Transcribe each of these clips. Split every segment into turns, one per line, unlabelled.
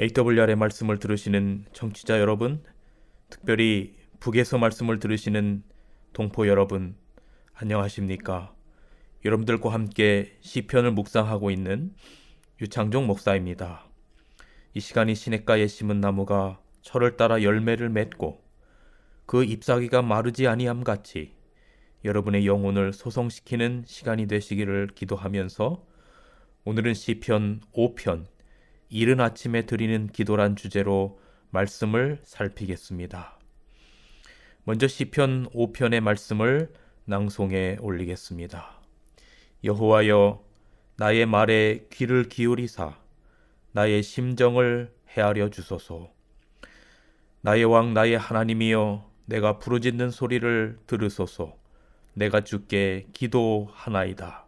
AWR의 말씀을 들으시는 청취자 여러분, 특별히 북에서 말씀을 들으시는 동포 여러분, 안녕하십니까? 여러분들과 함께 시편을 묵상하고 있는 유창종 목사입니다. 이 시간이 시냇가에 심은 나무가 철을 따라 열매를 맺고 그 잎사귀가 마르지 아니함 같이 여러분의 영혼을 소성시키는 시간이 되시기를 기도하면서 오늘은 시편 5편 이른 아침에 드리는 기도란 주제로 말씀을 살피겠습니다. 먼저 시편 5편의 말씀을 낭송해 올리겠습니다. 여호와여 나의 말에 귀를 기울이사 나의 심정을 헤아려 주소서. 나의 왕 나의 하나님이여 내가 부르짖는 소리를 들으소서. 내가 주께 기도하나이다.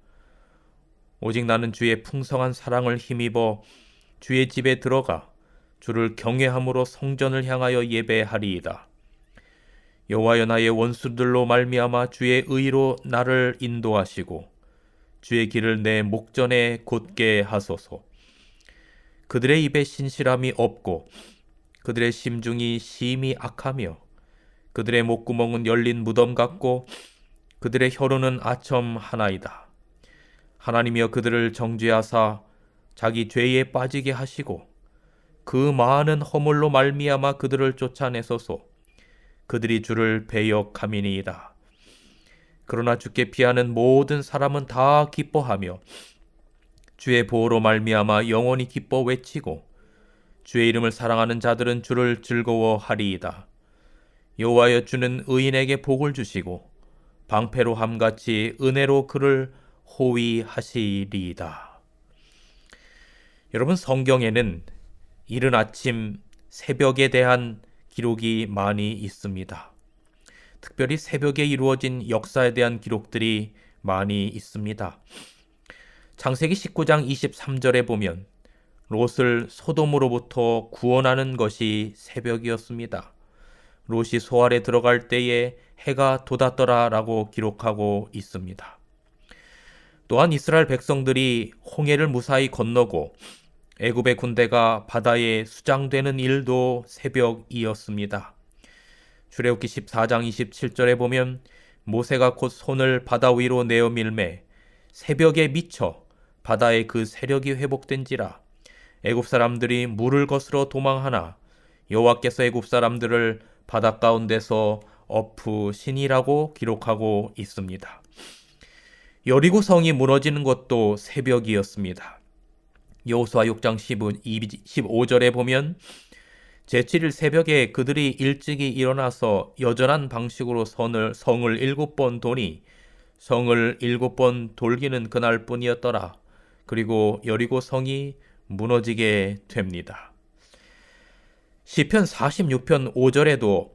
오직 나는 주의 풍성한 사랑을 힘입어 주의 집에 들어가 주를 경외함으로 성전을 향하여 예배하리이다. 여호와여 나의 원수들로 말미암아 주의 의로 나를 인도하시고 주의 길을 내 목전에 곧게 하소서. 그들의 입에 신실함이 없고 그들의 심중이 심히 악하며 그들의 목구멍은 열린 무덤 같고 그들의 혀로는 아첨 하나이다. 하나님이여 그들을 정죄하사 자기 죄에 빠지게 하시고 그 많은 허물로 말미암아 그들을 쫓아내소서 그들이 주를 배역함이니이다. 그러나 주께 피하는 모든 사람은 다 기뻐하며 주의 보호로 말미암아 영원히 기뻐 외치고 주의 이름을 사랑하는 자들은 주를 즐거워하리이다. 여호와여 주는 의인에게 복을 주시고 방패로 함같이 은혜로 그를 호위하시리이다. 여러분 성경에는 이른 아침 새벽에 대한 기록이 많이 있습니다. 특별히 새벽에 이루어진 역사에 대한 기록들이 많이 있습니다. 창세기 19장 23절에 보면 롯을 소돔으로부터 구원하는 것이 새벽이었습니다. 롯이 소알에 들어갈 때에 해가 돋았더라라고 기록하고 있습니다. 또한 이스라엘 백성들이 홍해를 무사히 건너고 애굽의 군대가 바다에 수장되는 일도 새벽이었습니다. 출애굽기 14장 27절에 보면 모세가 곧 손을 바다 위로 내어 밀매 새벽에 미쳐 바다의 그 세력이 회복된지라 애굽 사람들이 물을 거스러 도망하나 여호와께서 애굽 사람들을 바다 가운데서 엎으시니라고 기록하고 있습니다. 여리고 성이 무너지는 것도 새벽이었습니다. 여호수아 6장 15절에 보면 제7일 새벽에 그들이 일찍이 일어나서 여전한 방식으로 선을, 성을 일곱 번 도니 성을 일곱 번 돌기는 그날뿐이었더라. 그리고 여리고 성이 무너지게 됩니다. 시편 46편 5절에도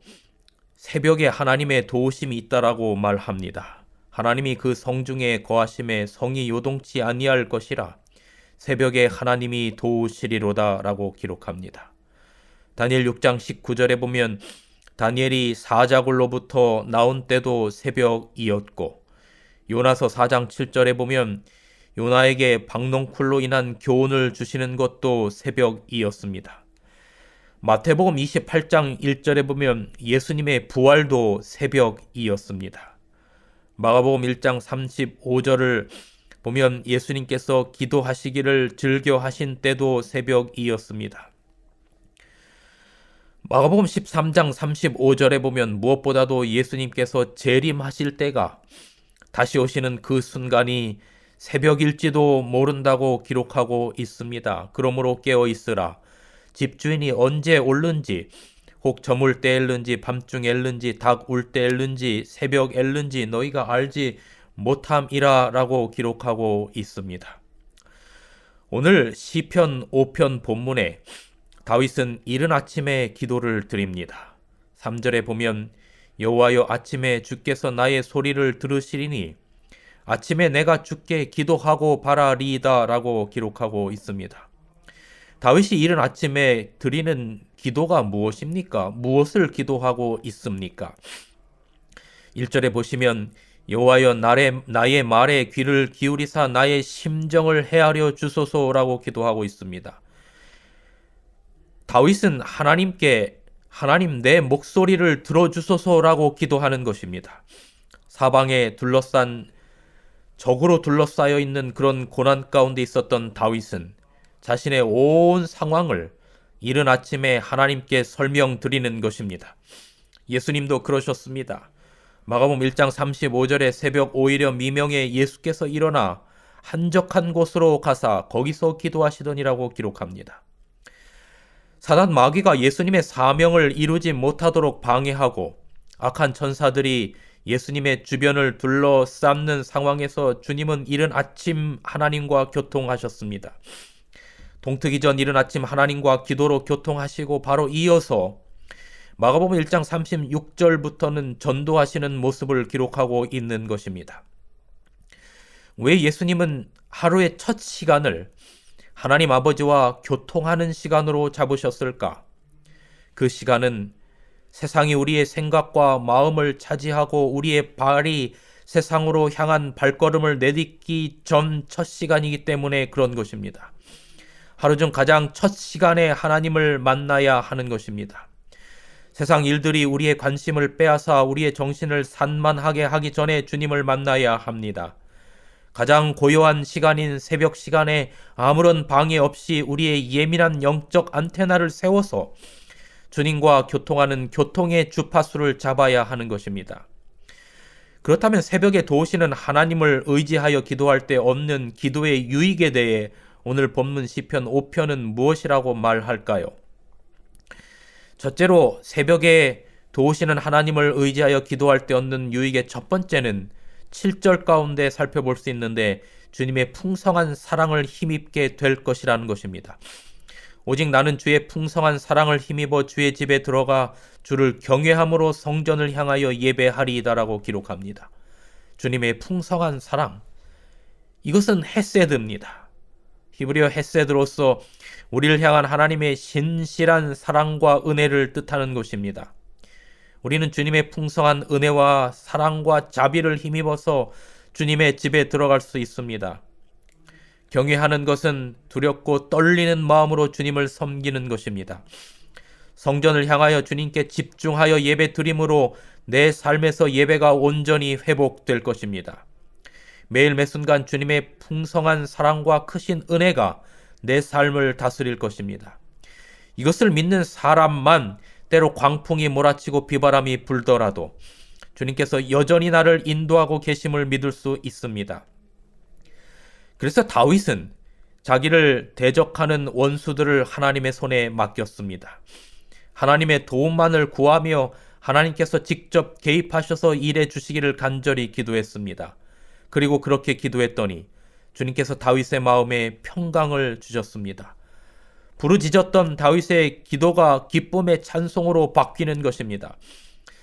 새벽에 하나님의 도우심이 있다라고 말합니다. 하나님이 그 성 중에 거하심에 성이 요동치 아니할 것이라 새벽에 하나님이 도우시리로다라고 기록합니다. 다니엘 6장 19절에 보면 다니엘이 사자굴로부터 나온 때도 새벽이었고 요나서 4장 7절에 보면 요나에게 박농쿨로 인한 교훈을 주시는 것도 새벽이었습니다. 마태복음 28장 1절에 보면 예수님의 부활도 새벽이었습니다. 마가복음 1장 35절을 보면 예수님께서 기도하시기를 즐겨 하신 때도 새벽이었습니다. 마가복음 13장 35절에 보면 무엇보다도 예수님께서 재림하실 때가 다시 오시는 그 순간이 새벽일지도 모른다고 기록하고 있습니다. 그러므로 깨어 있으라. 집주인이 언제 올는지 혹 저물 때 엘는지 밤중 엘는지 닭 울 때 엘는지 새벽 엘는지 너희가 알지 못함이라라고 기록하고 있습니다. 오늘 시편 5편 본문에 다윗은 이른 아침에 기도를 드립니다. 3절에 보면 여호와여 아침에 주께서 나의 소리를 들으시리니 아침에 내가 주께 기도하고 바라리이다라고 기록하고 있습니다. 다윗이 이른 아침에 드리는 기도가 무엇입니까? 무엇을 기도하고 있습니까? 1절에 보시면 여호와여 나의, 나의 말에 귀를 기울이사 나의 심정을 헤아려 주소서라고 기도하고 있습니다. 다윗은 하나님께 하나님 내 목소리를 들어주소서라고 기도하는 것입니다. 사방에 둘러싼 적으로 둘러싸여 있는 그런 고난 가운데 있었던 다윗은 자신의 온 상황을 이른 아침에 하나님께 설명드리는 것입니다. 예수님도 그러셨습니다. 마가복음 1장 35절에 새벽 오히려 미명에 예수께서 일어나 한적한 곳으로 가사 거기서 기도하시더니라고 기록합니다. 사단 마귀가 예수님의 사명을 이루지 못하도록 방해하고 악한 천사들이 예수님의 주변을 둘러싸는 상황에서 주님은 이른 아침 하나님과 교통하셨습니다. 동트기 전 이른 아침 하나님과 기도로 교통하시고 바로 이어서 마가복음 1장 36절부터는 전도하시는 모습을 기록하고 있는 것입니다. 왜 예수님은 하루의 첫 시간을 하나님 아버지와 교통하는 시간으로 잡으셨을까? 그 시간은 세상이 우리의 생각과 마음을 차지하고 우리의 발이 세상으로 향한 발걸음을 내딛기 전 첫 시간이기 때문에 그런 것입니다. 하루 중 가장 첫 시간에 하나님을 만나야 하는 것입니다. 세상 일들이 우리의 관심을 빼앗아 우리의 정신을 산만하게 하기 전에 주님을 만나야 합니다. 가장 고요한 시간인 새벽 시간에 아무런 방해 없이 우리의 예민한 영적 안테나를 세워서 주님과 교통하는 교통의 주파수를 잡아야 하는 것입니다. 그렇다면 새벽에 도우시는 하나님을 의지하여 기도할 때 얻는 기도의 유익에 대해 오늘 본문 시편 5편은 무엇이라고 말할까요? 첫째로 새벽에 도우시는 하나님을 의지하여 기도할 때 얻는 유익의 첫 번째는 7절 가운데 살펴볼 수 있는데 주님의 풍성한 사랑을 힘입게 될 것이라는 것입니다. 오직 나는 주의 풍성한 사랑을 힘입어 주의 집에 들어가 주를 경외함으로 성전을 향하여 예배하리이다라고 기록합니다. 주님의 풍성한 사랑. 이것은 헤세드입니다. 히브리어 헤세드로서 우리를 향한 하나님의 신실한 사랑과 은혜를 뜻하는 것입니다. 우리는 주님의 풍성한 은혜와 사랑과 자비를 힘입어서 주님의 집에 들어갈 수 있습니다. 경외하는 것은 두렵고 떨리는 마음으로 주님을 섬기는 것입니다. 성전을 향하여 주님께 집중하여 예배 드림으로 내 삶에서 예배가 온전히 회복될 것입니다. 매일 매 순간 주님의 풍성한 사랑과 크신 은혜가 내 삶을 다스릴 것입니다. 이것을 믿는 사람만 때로 광풍이 몰아치고 비바람이 불더라도 주님께서 여전히 나를 인도하고 계심을 믿을 수 있습니다. 그래서 다윗은 자기를 대적하는 원수들을 하나님의 손에 맡겼습니다. 하나님의 도움만을 구하며 하나님께서 직접 개입하셔서 일해 주시기를 간절히 기도했습니다. 그리고 그렇게 기도했더니 주님께서 다윗의 마음에 평강을 주셨습니다. 부르짖었던 다윗의 기도가 기쁨의 찬송으로 바뀌는 것입니다.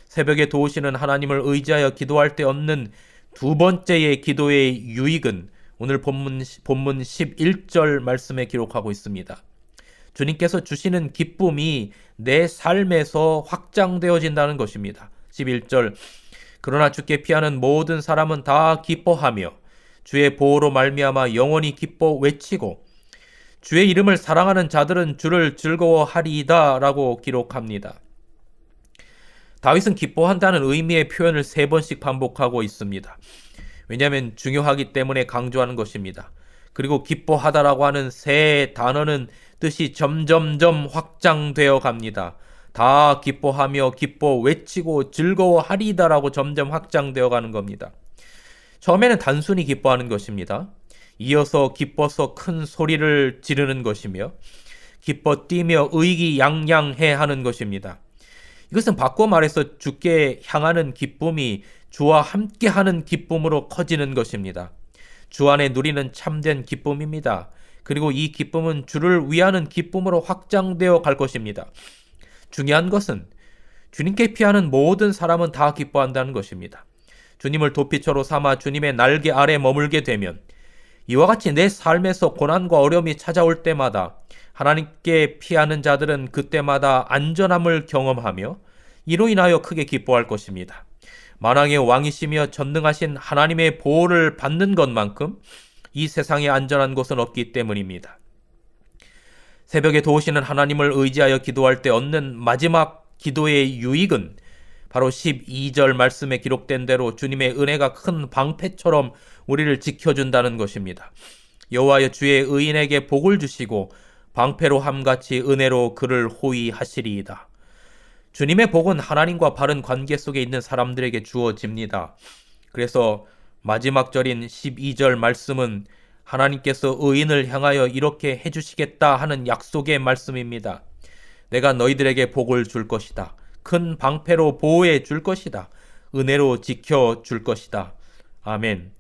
새벽에 도우시는 하나님을 의지하여 기도할 때 얻는 두 번째의 기도의 유익은 오늘 본문, 본문 11절 말씀에 기록하고 있습니다. 주님께서 주시는 기쁨이 내 삶에서 확장되어진다는 것입니다. 11절 그러나 주께 피하는 모든 사람은 다 기뻐하며 주의 보호로 말미암아 영원히 기뻐 외치고 주의 이름을 사랑하는 자들은 주를 즐거워하리이다라고 기록합니다. 다윗은 기뻐한다는 의미의 표현을 세 번씩 반복하고 있습니다. 왜냐하면 중요하기 때문에 강조하는 것입니다. 그리고 기뻐하다라고 하는 세 단어는 뜻이 점점점 확장되어 갑니다. 다 기뻐하며 기뻐 외치고 즐거워하리다라고 점점 확장되어 가는 겁니다. 처음에는 단순히 기뻐하는 것입니다. 이어서 기뻐서 큰 소리를 지르는 것이며 기뻐 뛰며 의기양양해 하는 것입니다. 이것은 바꿔 말해서 주께 향하는 기쁨이 주와 함께 하는 기쁨으로 커지는 것입니다. 주 안에 누리는 참된 기쁨입니다. 그리고 이 기쁨은 주를 위하는 기쁨으로 확장되어 갈 것입니다. 중요한 것은 주님께 피하는 모든 사람은 다 기뻐한다는 것입니다. 주님을 도피처로 삼아 주님의 날개 아래 머물게 되면 이와 같이 내 삶에서 고난과 어려움이 찾아올 때마다 하나님께 피하는 자들은 그때마다 안전함을 경험하며 이로 인하여 크게 기뻐할 것입니다. 만왕의 왕이시며 전능하신 하나님의 보호를 받는 것만큼 이 세상에 안전한 곳은 없기 때문입니다. 새벽에 도우시는 하나님을 의지하여 기도할 때 얻는 마지막 기도의 유익은 바로 12절 말씀에 기록된 대로 주님의 은혜가 큰 방패처럼 우리를 지켜준다는 것입니다. 여호와여 주의 의인에게 복을 주시고 방패로 함같이 은혜로 그를 호위하시리이다. 주님의 복은 하나님과 바른 관계 속에 있는 사람들에게 주어집니다. 그래서 마지막 절인 12절 말씀은 하나님께서 의인을 향하여 이렇게 해주시겠다 하는 약속의 말씀입니다. 내가 너희들에게 복을 줄 것이다. 큰 방패로 보호해 줄 것이다. 은혜로 지켜 줄 것이다. 아멘.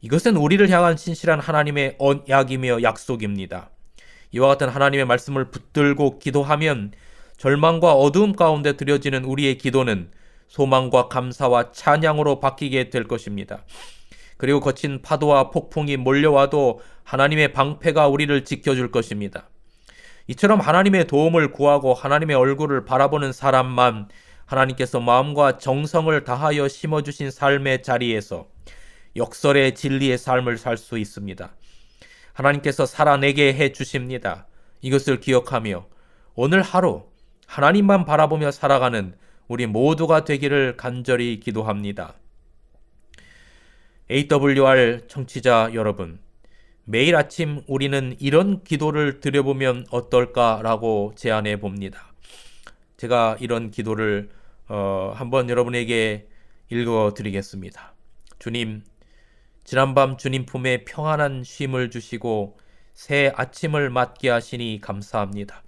이것은 우리를 향한 신실한 하나님의 언약이며 약속입니다. 이와 같은 하나님의 말씀을 붙들고 기도하면 절망과 어두움 가운데 드려지는 우리의 기도는 소망과 감사와 찬양으로 바뀌게 될 것입니다. 그리고 거친 파도와 폭풍이 몰려와도 하나님의 방패가 우리를 지켜줄 것입니다. 이처럼 하나님의 도움을 구하고 하나님의 얼굴을 바라보는 사람만 하나님께서 마음과 정성을 다하여 심어주신 삶의 자리에서 역설의 진리의 삶을 살 수 있습니다. 하나님께서 살아내게 해 주십니다. 이것을 기억하며 오늘 하루 하나님만 바라보며 살아가는 우리 모두가 되기를 간절히 기도합니다. AWR 청취자 여러분, 매일 아침 우리는 이런 기도를 드려보면 어떨까라고 제안해 봅니다. 제가 이런 기도를 어, 한번 여러분에게 읽어 드리겠습니다. 주님, 지난밤 주님 품에 평안한 쉼을 주시고 새 아침을 맞게 하시니 감사합니다.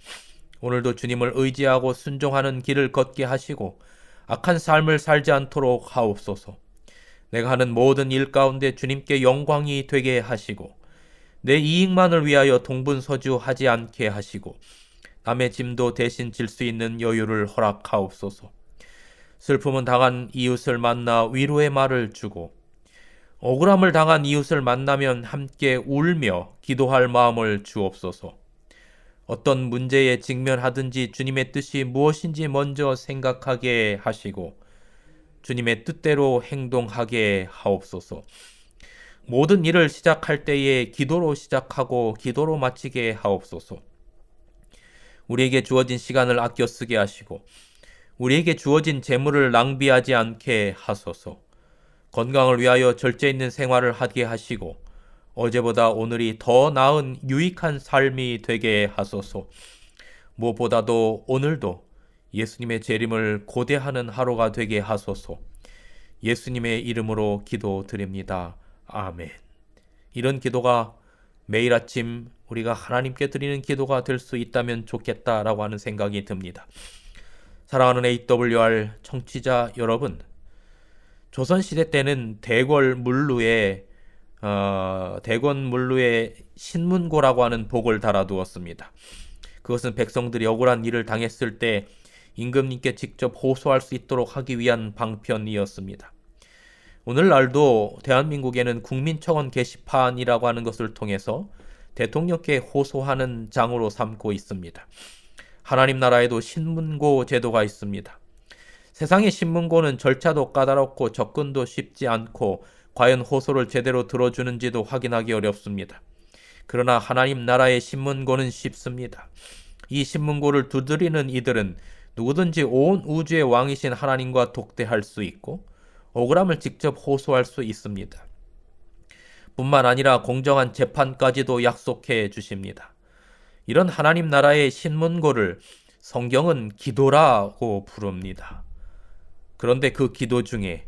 오늘도 주님을 의지하고 순종하는 길을 걷게 하시고 악한 삶을 살지 않도록 하옵소서. 내가 하는 모든 일 가운데 주님께 영광이 되게 하시고 내 이익만을 위하여 동분서주하지 않게 하시고 남의 짐도 대신 질 수 있는 여유를 허락하옵소서. 슬픔은 당한 이웃을 만나 위로의 말을 주고 억울함을 당한 이웃을 만나면 함께 울며 기도할 마음을 주옵소서. 어떤 문제에 직면하든지 주님의 뜻이 무엇인지 먼저 생각하게 하시고 주님의 뜻대로 행동하게 하옵소서. 모든 일을 시작할 때에 기도로 시작하고 기도로 마치게 하옵소서. 우리에게 주어진 시간을 아껴 쓰게 하시고 우리에게 주어진 재물을 낭비하지 않게 하소서. 건강을 위하여 절제 있는 생활을 하게 하시고 어제보다 오늘이 더 나은 유익한 삶이 되게 하소서. 무엇보다도 오늘도 예수님의 재림을 고대하는 하루가 되게 하소서. 예수님의 이름으로 기도드립니다. 아멘. 이런 기도가 매일 아침 우리가 하나님께 드리는 기도가 될 수 있다면 좋겠다라고 하는 생각이 듭니다. 사랑하는 AWR 청취자 여러분, 조선시대 때는 대궐 물루에 어, 대권 물루에 신문고라고 하는 복을 달아두었습니다. 그것은 백성들이 억울한 일을 당했을 때 임금님께 직접 호소할 수 있도록 하기 위한 방편이었습니다. 오늘날도 대한민국에는 국민청원 게시판이라고 하는 것을 통해서 대통령께 호소하는 장으로 삼고 있습니다. 하나님 나라에도 신문고 제도가 있습니다. 세상의 신문고는 절차도 까다롭고 접근도 쉽지 않고 과연 호소를 제대로 들어주는지도 확인하기 어렵습니다. 그러나 하나님 나라의 신문고는 쉽습니다. 이 신문고를 두드리는 이들은 누구든지 온 우주의 왕이신 하나님과 독대할 수 있고 억울함을 직접 호소할 수 있습니다. 뿐만 아니라 공정한 재판까지도 약속해 주십니다. 이런 하나님 나라의 신문고를 성경은 기도라고 부릅니다. 그런데 그 기도 중에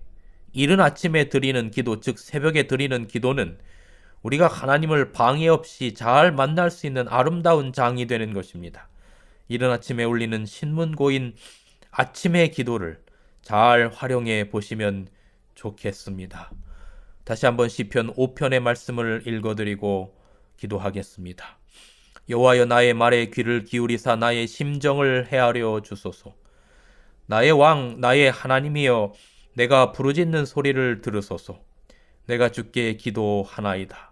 이른 아침에 드리는 기도, 즉 새벽에 드리는 기도는 우리가 하나님을 방해 없이 잘 만날 수 있는 아름다운 장이 되는 것입니다. 이른 아침에 울리는 신문고인 아침의 기도를 잘 활용해 보시면 좋겠습니다. 다시 한번 시편 5편의 말씀을 읽어드리고 기도하겠습니다. 여호와여 나의 말에 귀를 기울이사 나의 심정을 헤아려 주소서. 나의 왕 나의 하나님이여 내가 부르짖는 소리를 들으소서. 내가 주께 기도하나이다.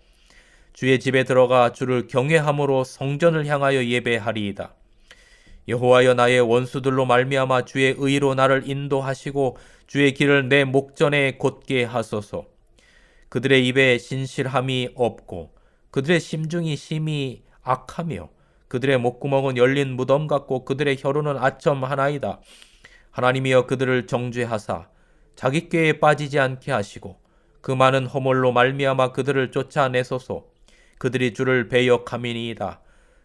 주의 집에 들어가 주를 경외함으로 성전을 향하여 예배하리이다. 여호와여 나의 원수들로 말미암아 주의 의로 나를 인도하시고 주의 길을 내 목전에 곧게 하소서. 그들의 입에 신실함이 없고 그들의 심중이 심히 악하며 그들의 목구멍은 열린 무덤 같고 그들의 혀로는 아첨 하나이다. 하나님이여 그들을 정죄하사 자기 꾀에 빠지지 않게 하시고 그 많은 허물로 말미암아 그들을 쫓아내소서. 그들이 주를 배역함이니이다.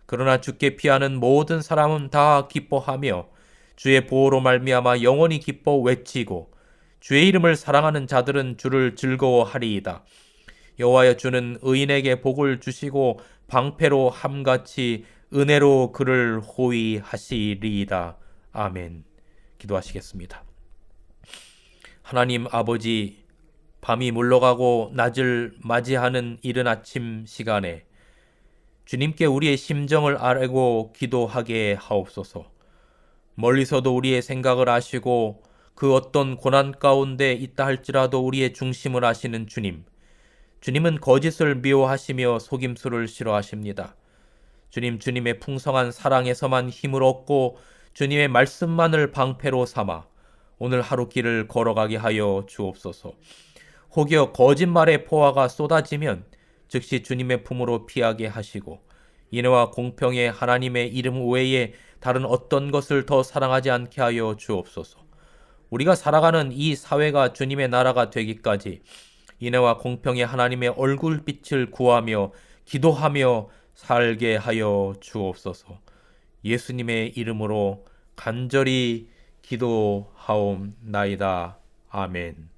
그러나 주께 피하는 모든 사람은 다 기뻐하며 주의 보호로 말미암아 영원히 기뻐 외치고 주의 이름을 사랑하는 자들은 주를 즐거워하리이다. 여호와여 주는 의인에게 복을 주시고 방패로 함같이 은혜로 그를 호위하시리이다. 아멘. 기도하시겠습니다. 하나님 아버지 밤이 물러가고 낮을 맞이하는 이른 아침 시간에 주님께 우리의 심정을 알고 기도하게 하옵소서. 멀리서도 우리의 생각을 아시고 그 어떤 고난 가운데 있다 할지라도 우리의 중심을 아시는 주님. 주님은 거짓을 미워하시며 속임수를 싫어하십니다. 주님, 주님의 풍성한 사랑에서만 힘을 얻고 주님의 말씀만을 방패로 삼아 오늘 하루 길을 걸어가게 하여 주옵소서. 혹여 거짓말의 포화가 쏟아지면 즉시 주님의 품으로 피하게 하시고 인애와 공평의 하나님의 이름 외에 다른 어떤 것을 더 사랑하지 않게 하여 주옵소서. 우리가 살아가는 이 사회가 주님의 나라가 되기까지 인애와 공평의 하나님의 얼굴빛을 구하며 기도하며 살게 하여 주옵소서. 예수님의 이름으로 간절히 기도하옵나이다. 아멘.